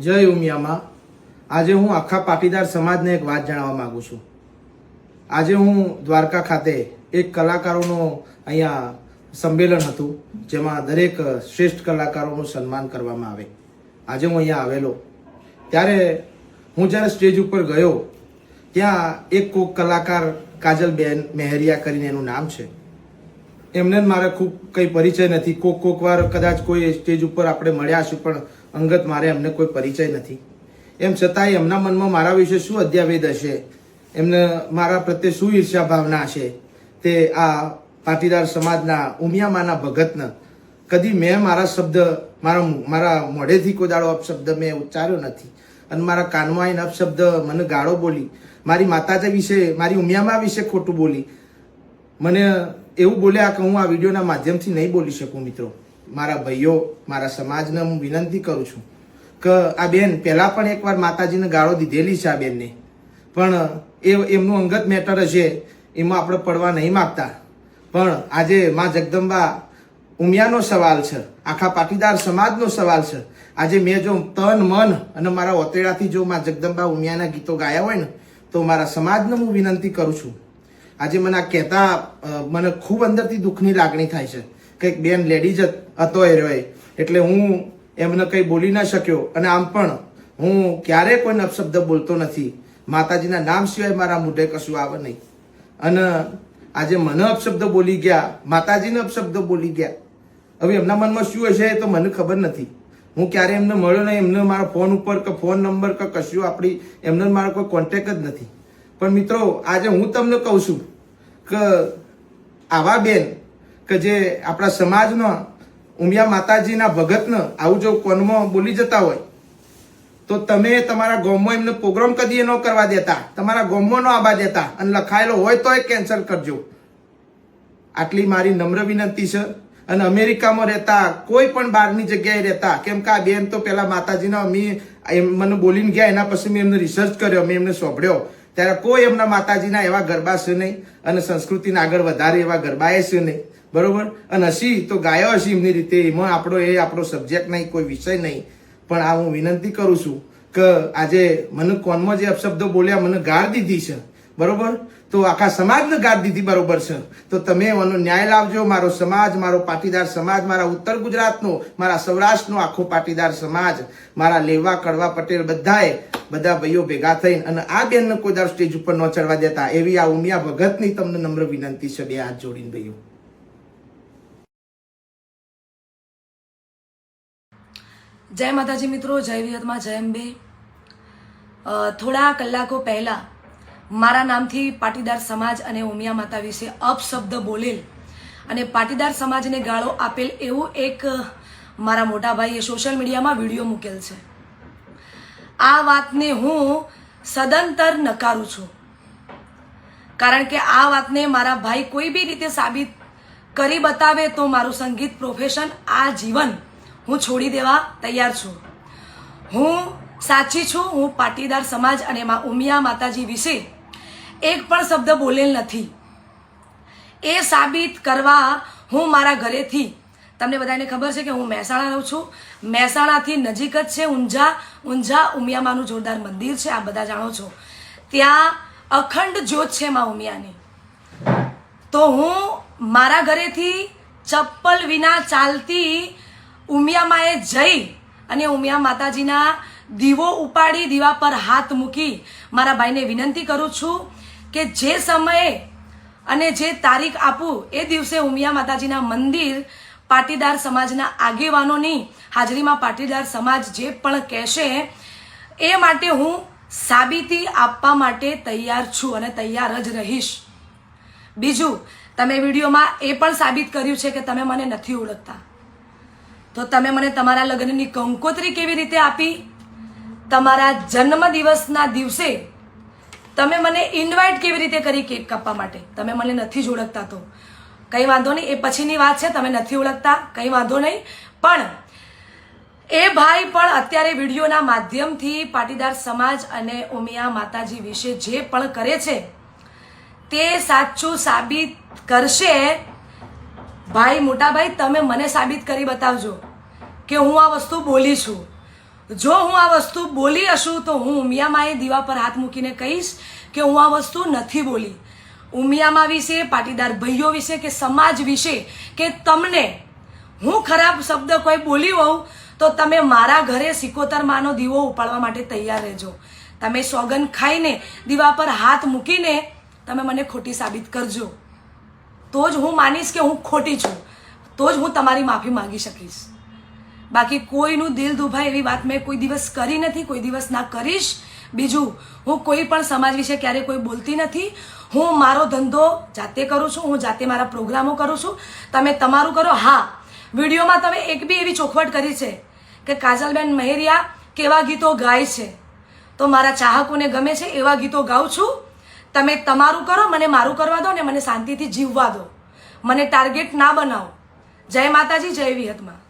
જય ઉમિયામાં. આજે હું આખા પાટીદાર સમાજને એક વાત જણાવવા માગું છું. આજે હું દ્વારકા ખાતે એક કલાકારોનો અહીંયા સંમેલન હતું, જેમાં દરેક શ્રેષ્ઠ કલાકારોનું સન્માન કરવામાં આવે. આજે હું અહીંયા આવેલો. ત્યારે હું જ્યારે સ્ટેજ ઉપર ગયો, ત્યાં એક કોક કલાકાર કાજલબેન મહેરિયા કરીને એનું નામ છે. એમને મારે ખૂબ કંઈ પરિચય નથી. કોક કોક વાર કદાચ કોઈ સ્ટેજ ઉપર આપણે મળ્યા છું પણ અંગત મારે એમને કોઈ પરિચય નથી. એમ છતાંય એમના મનમાં મારા વિશે શું અધ્યાવેદ હશે? એમને મારા પ્રત્યે શું ઈર્ષ્યા ભાવના હશે? તે આ પાટીદાર સમાજના ઉમિયામાના ભગતને કદી મેં મારા શબ્દ, મારા મારા મોઢેથી કોઈ દાડો અપશબ્દ મેં ઉચ્ચાર્યો નથી. અને મારા કાનમાં આવીને અપશબ્દ મને ગાળો બોલી, મારી માતાજી વિશે, મારી ઉમિયામા વિશે ખોટું બોલી. મને એવું બોલ્યા કે હું આ વિડીયોના માધ્યમથી નહીં બોલી શકું, મિત્રો. મારા ભાઈઓ, મારા સમાજને હું વિનંતી કરું છું કે આ બેન પહેલાં પણ એકવાર માતાજીને ગાળો દીધેલી છે આ બેનને. પણ એ એમનું અંગત મેટર હશે એમાં આપણે પડવા નહીં માગતા. પણ આજે માં જગદંબા ઉમિયાનો સવાલ છે, આખા પાટીદાર સમાજનો સવાલ છે. આજે મેં જો તન મન અને મારા ઓતેડાથી જો માં જગદંબા ઉમિયાના ગીતો ગાયા હોય ને, તો મારા સમાજને હું વિનંતી કરું છું. આજે મને આ કહેતા મને ખૂબ અંદરથી દુઃખની લાગણી થાય છે. કંઈક બેન લેડીઝ હતો એ રહ્યો. એટલે હું એમને કંઈ બોલી ન શક્યો. અને આમ પણ હું ક્યારેય કોઈ અપશબ્દ બોલતો નથી. માતાજીના નામ સિવાય મારા મોઢે કશું આવે નહીં. અને આજે મને અપશબ્દ બોલી ગયા, માતાજીને અપશબ્દ બોલી ગયા. હવે એમના મનમાં શું હશે એ તો મને ખબર નથી. હું ક્યારે એમને મળ્યો નહીં, એમને મારા ફોન ઉપર કે ફોન નંબર કે કશું આપણી, એમને મારો કોઈ કોન્ટેક જ નથી. પણ મિત્રો, આજે હું તમને કહું છું કે આવા બેન કે જે આપણા સમાજનો ઉમિયા માતાજીના ભગતને આવું જો કોનમાં બોલી જતા હોય, તો તમે તમારા ગામમાં એમને પ્રોગ્રામ કદી ન કરવા દેતા, તમારા ગામમાં ન આવવા દેતા, અને લખાયેલો હોય તો એ કેન્સલ કરજો. આટલી મારી નમ્ર વિનંતી છે. અને અમેરિકામાં રહેતા કોઈ પણ બહારની જગ્યાએ રહેતા, કેમ કે આ બેન તો પેલા માતાજીના, અમે મને બોલીને ગયા, એના પછી મેં એમને રિસર્ચ કર્યો, મેં એમને સોંપડ્યો ત્યારે કોઈ એમના માતાજીના એવા ગરબા છે નહીં, અને સંસ્કૃતિને આગળ વધારે એવા ગરબા એ છે નહીં. બરોબર? અને હસી, તો ગાયો હસી એમની રીતે. એમાં આપણો એ આપણો સબ્જેક્ટ નહીં, કોઈ વિષય નહીં. પણ આ હું વિનંતી કરું છું કે આજે મને કોનમાં જે અપશબ્દો બોલ્યા, મને ગાળ દીધી છે. બરોબર? તો આખા સમાજને ગાળ દીધી બરોબર છે. તો તમે એનો ન્યાય લાવજો. મારો સમાજ, મારો પાટીદાર સમાજ, મારા ઉત્તર ગુજરાતનો, મારા સૌરાષ્ટ્રનો આખો પાટીદાર સમાજ, મારા લેવા, કડવા, પટેલ બધાએ બધા ભાઈઓ ભેગા થઈને અને આ બેનને કોઈ દર સ્ટેજ ઉપર ન ચડવા દેતા, એવી આ ઉમિયા ભગતની તમને નમ્ર વિનંતી છે બે હાથ જોડીને ભાઈઓ. જય માતાજી મિત્રો, જય વિહતમાં જય અંબે. થોડા કલાકો પહેલા મારા નામથી પાટીદાર સમાજ અને ઉમિયા માતા વિશે અપશબ્દ બોલેલ અને પાટીદાર સમાજને ગાળો આપેલ એવું એક મારા મોટા ભાઈએ સોશિયલ મીડિયામાં વીડિયો મૂકેલ છે. આ વાતને હું સદંતર નકારું છું. કારણ કે આ વાતને મારા ભાઈ કોઈ બી રીતે સાબિત કરી બતાવે તો મારું સંગીત પ્રોફેશન આ જીવન હું છોડી દેવા તૈયાર છું. હું સાચી છું, હું પાટીદાર સમાજ અને મા ઉમિયા માતાજી વિશે એક પણ શબ્દ બોલેલ નથી. એ સાબિત કરવા હું મારા ઘરેથી, તમને બધાને ખબર છે કે હું મહેસાણા રહું છું. મહેસાણાથી નજીક જ છે ઊંઝા ઊંઝા ઉમિયામાનું જોરદાર મંદિર છે આ બધા જાણો છો. ત્યાં અખંડ જ્યોત છે મા ઉમિયાની. તો હું મારા ઘરેથી ચપ્પલ વિના ચાલતી ઉમિયામાએ જઈ અને ઉમિયા માતાજીના દીવો ઉપાડી, દીવા પર હાથ મૂકી મારા ભાઈને વિનંતી કરું છું કે જે સમયે અને જે તારીખ આપું, એ દિવસે ઉમિયા માતાજીના મંદિર પાટીદાર સમાજના આગેવાનોની હાજરીમાં પાટીદાર સમાજ જે પણ કહેશે, એ માટે હું સાબિતી આપવા માટે તૈયાર છું અને તૈયાર જ રહીશ. બીજું, તમે વિડીયોમાં એ પણ સાબિત કર્યું છે કે તમે મને નથી ઓળખતા. તો તમે મને તમારા લગ્નની કંકોત્રી કેવી રીતે આપી? તમારા જન્મદિવસના દિવસે તમે મને ઇન્વાઇટ કેવી રીતે કરી કેક કાપવા માટે? તમે મને નથી જ ઓળખતા તો. કંઈ વાંધો નહીં, એ પછીની વાત છે, તમે નથી ઓળખતા, કંઈ વાંધો નહીં. પણ એ ભાઈ પણ અત્યારે વિડીયોના માધ્યમથી પાટીદાર સમાજ અને ઉમિયા માતાજી વિશે જે પણ કરે છે, તે સાચું સાબિત કરશે. ભાઈ મોટા ભાઈ તમે મને સાબિત કરી બતાવજો. કે હું આ વસ્તુ બોલી છું. જો હું આ વસ્તુ બોલી હશું તો હું ઉમિયામાએ દીવા પર હાથ મૂકીને કહીશ કે હું આ વસ્તુ નથી બોલી. ઉમિયામાં વિશે, પાટીદાર ભાઈઓ વિશે કે સમાજ વિશે કે તમને હું ખરાબ શબ્દ કોઈ બોલી હોઉં તો તમે મારા ઘરે સિકોતર માનો દીવો ઉપાડવા માટે તૈયાર રહેજો. તમે સોગન ખાઈને દીવા પર હાથ મૂકીને તમે મને ખોટી સાબિત કરજો. તો જ હું માનીશ કે હું ખોટી છું. તો જ હું તમારી માફી માંગી શકીશ. બાકી કોઈનું દિલ દુભાય એવી વાત મેં કોઈ દિવસ કરી નથી, કોઈ દિવસ ના કરીશ. બીજું, હું કોઈ પણ સમાજ વિશે ક્યારે કોઈ બોલતી નથી. હું મારો ધંધો જાતે કરું છું, હું જાતે મારા પ્રોગ્રામો કરું છું. તમે તમારું કરો. હા, વિડીયોમાં તમે એક બી એવી ચોખવટ કરી છે કે કાજલબેન મહેરિયા કેવા ગીતો ગાય છે. તો મારા ચાહકોને ગમે છે એવા ગીતો ગાઉં છું. તમે તમારું કરો, મને મારું કરવા દો ને મને શાંતિથી જીવવા દો. મને ટાર્ગેટ ના બનાવો. જય માતાજી, જય વિહતમાં.